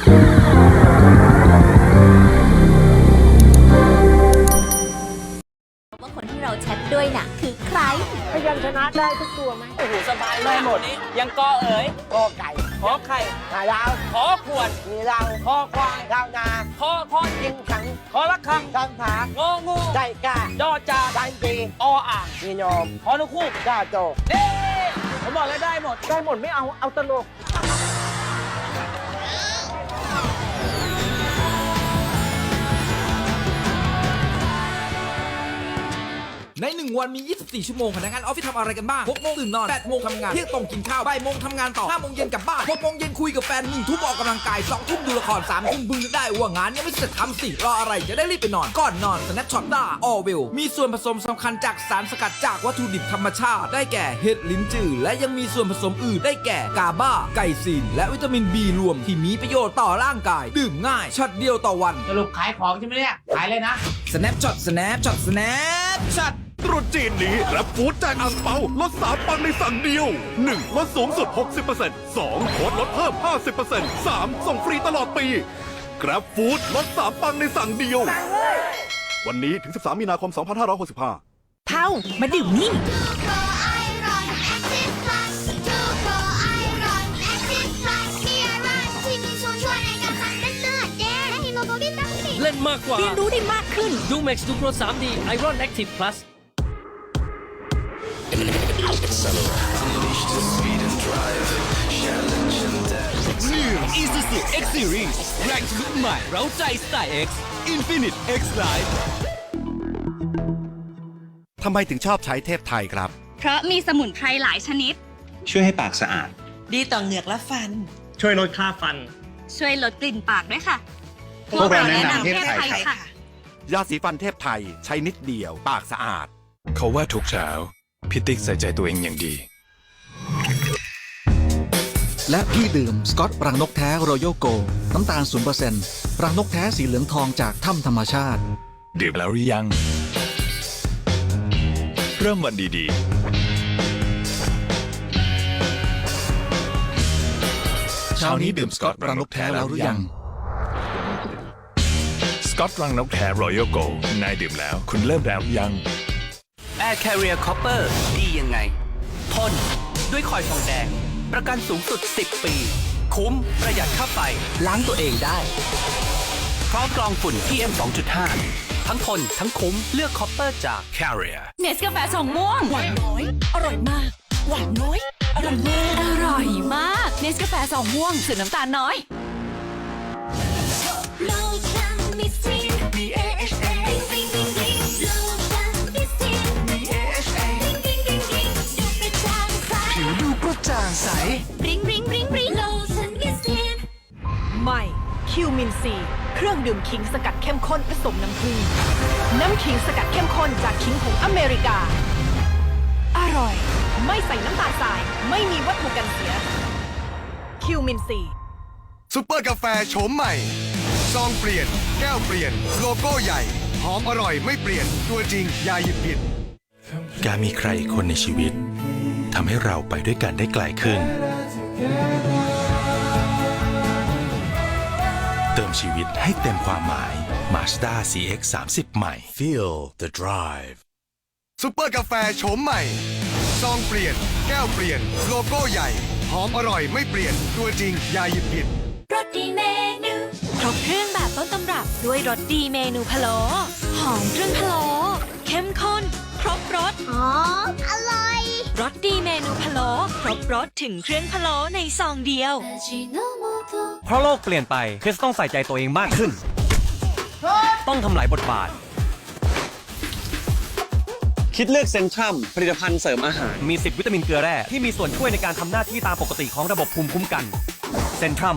ว่าคนที่เราแชทด้วยน่ะ คือใคร พยัญชนะได้ทุกตัวไหม โอ้โหสบายได้หมดนี้ยังกอเอ๋ยกอไก่ขอไข่หาดาวขอขวดมีเราคอควายดาวนาคอคอนยิงขังขอละคังทางผางองูใจกล้าดอจาดันจีออ่างมีโนมฮอนกคู่ก้าโจเด้ผมบอกแล้วได้หมด ได้หมดไม่เอาเอาตลก ในหนึ่งวันมี 24 ชั่วโมงพนักงานออฟฟิศทำอะไรกันบ้าง6โมงตื่นนอน8โมงทำงานเที่ยงตรงกินข้าวบ่ายโมงทำงานต่อ5โมงเย็นกลับบ้าน6โมงเย็นคุยกับแฟน1ทุ่มออกกำลังกาย2ทุ่มดูละคร3ทุ่มบึงนึกได้ว่างานยังไม่เสร็จทำสิรออะไรจะได้รีบไปนอนก่อนนอนสแนปช็อตด้าออเวลมีส่วนผสมสำคัญจากสารสกัดจากวัตถุดิบธรรมชาติ ได้แก่เห็ดลิ้นจือและยังมีส่วนผสมอื่นได้แก่กาบาไกซีน และวิตามิน B รวมที่มีประโยชน์ต่อร่างกาย ดื่มง่ายช็อตเดียวต่อวันสรุปขายของใช่ไหมเนี่ยขายเลยนะ snap shot snap shot snap shot ตรุษจีนนี้รับฟู้ดแจกอ่างเปาลด3ปังในสั่งเดียว 1. ลดสูงสุด 60% 2. โค้ดลดเพิ่ม 50% 3. ส่งฟรีตลอดปีกราฟฟู้ดลด3ปังในสั่งเดียว วันนี้ถึง 13 มีนาคม 2565เท่ามาดื่มนี่ Tuco Iron Active Plus Tuco Iron Active Plus มีไอรอนที่มีส่วนช่วยในการสร้างเม็ดเลือดแดงและฮีโมโกลบินตั้งสี่เล่นมากกว่า เรียนรู้ได้มากขึ้น ดู Max ดูโปร 3D Iron Active Plus New Isuzu X Series แรงทะลุใหม่เร้าใจสไตล์ X Infinite X Life ทำไมถึงชอบใช้เทพไทยครับ เพราะมีสมุนไพรหลายชนิด ช่วยให้ปากสะอาด ดีต่อเหงือกและฟัน ช่วยลดค่าฟัน ช่วยลดกลิ่นปากด้วยค่ะ พวกเราแนะนำเทพไทยค่ะ ยาสีฟันเทพไทยใช้นิดเดียวปากสะอาด เขาว่าทุกเช้า พี่ติ๊กใส่ใจตัวเองอย่างดี และพี่ดื่มสกอตรังนกแท้รอยัลโกน้ำตาล0%รังนกแท้สีเหลืองทองจากถ้ำธรรมชาติ ดื่มแล้วหรือยัง เริ่มวันดีๆ เช้านี้ดื่มสกอตรังนกแท้แล้วหรือยัง สกอตรังนกแท้รอยัลโกนายดื่มแล้ว คุณเริ่มแล้วหรือยัง Air Carrier Copper ดียังไง ทน ด้วยคอยทองแดง ประกันสูงสุด 10 ปี คุ้มประหยัดค่าไฟล้างตัวเองได้ พร้อมกรองฝุ่น PM 2.5 ทั้งทน ทั้งคุ้มเลือก Copper จาก Carrier เนสกาแฟสองม่วง หวานน้อย อร่อยมาก หวานน้อย อร่อยมาก อร่อยมากเนสกาแฟสองม่วงสูตรน้ำตาลน้อยโลชั่างใสริงริงริงริงโลชั่นมิสซินใหม่ คิวมินซี เครื่องดื่มขิงสกัดเข้มข้นผสมน้ำผึ้งน้ำขิงสกัดเข้มข้นจากขิงของอเมริกา อร่อย ไม่ใส่น้ำตาลทราย ไม่มีวัตถุกันเสีย คิวมินซี ซุปเปอร์กาแฟโฉมใหม่ ซองเปลี่ยน แก้วเปลี่ยน โลโก้ใหญ่ หอมอร่อยไม่เปลี่ยน ตัวจริง อย่าหยิบผิด การมีใครอีกคนในชีวิต ทำให้เราไปด้วยกันได้ไกลขึ้น เติมชีวิตให้เต็มความหมาย Mazda CX 30ใหม่ Feel the drive ซุปเปอร์กาแฟโฉมใหม่ ซองเปลี่ยน แก้วเปลี่ยน โลโก้ใหญ่ หอมอร่อยไม่เปลี่ยน ตัวจริง อย่าหยิบผิดรสดีเมนูครบเครื่องแบบต้นตำรับด้วยรสดีเมนูพะโล้หอมเครื่องพะโล้เข้มข้น ครบรสหอมอร่อย รสดีเมนูพะโล้ครบรสถึงเครื่องพะโล้ในซองเดียว เพราะโลกเปลี่ยนไปคริสต้องใส่ใจตัวเองมากขึ้น ต้องทำหลายบทบาท คิดเลือกเซนทรัมผลิตภัณฑ์เสริมอาหาร มี 10 วิตามินเกลือแร่ที่มีส่วนช่วยในการทำหน้าที่ตามปกติของระบบภูมิคุ้มกัน เซนทรัม